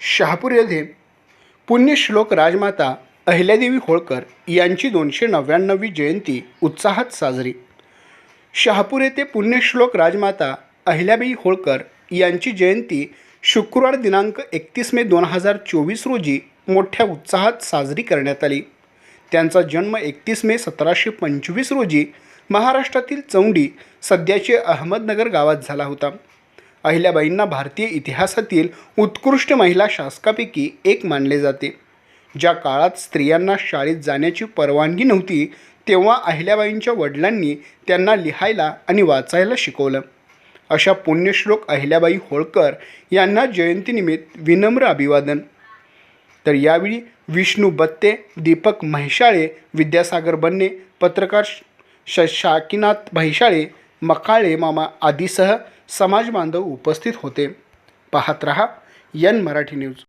शहापूर येथे पुण्यश्लोक राजमाता अहिल्यादेवी होळकर यांची दोनशे नव्याण्णवी जयंती उत्साहात साजरी. शहापूर येथे पुण्यश्लोक राजमाता अहिल्याबाई होळकर यांची जयंती शुक्रवार दिनांक एकतीस मे दोन हजार चोवीस रोजी मोठ्या उत्साहात साजरी करण्यात आली. त्यांचा जन्म एकतीस मे सतराशे पंचवीस रोजी महाराष्ट्रातील चौंडी सध्याचे अहमदनगर गावात झाला होता. अहिल्याबाईंना भारतीय इतिहासातील उत्कृष्ट महिला शासकापैकी एक मानले जाते. ज्या काळात स्त्रियांना शाळेत जाण्याची परवानगी नव्हती तेव्हा अहिल्याबाईंच्या वडिलांनी त्यांना लिहायला आणि वाचायला शिकवलं. अशा पुण्यश्लोक अहिल्याबाई होळकर यांना जयंतीनिमित्त विनम्र अभिवादन. तर यावेळी विष्णू बत्ते दीपक म्हैशाळे विद्यासागर बन्ने पत्रकार श शाकीनाथ म्हैशाळे मकाळे मामा आदीसह समाज बांधव उपस्थित होते. पाहत रहा यन मराठी न्यूज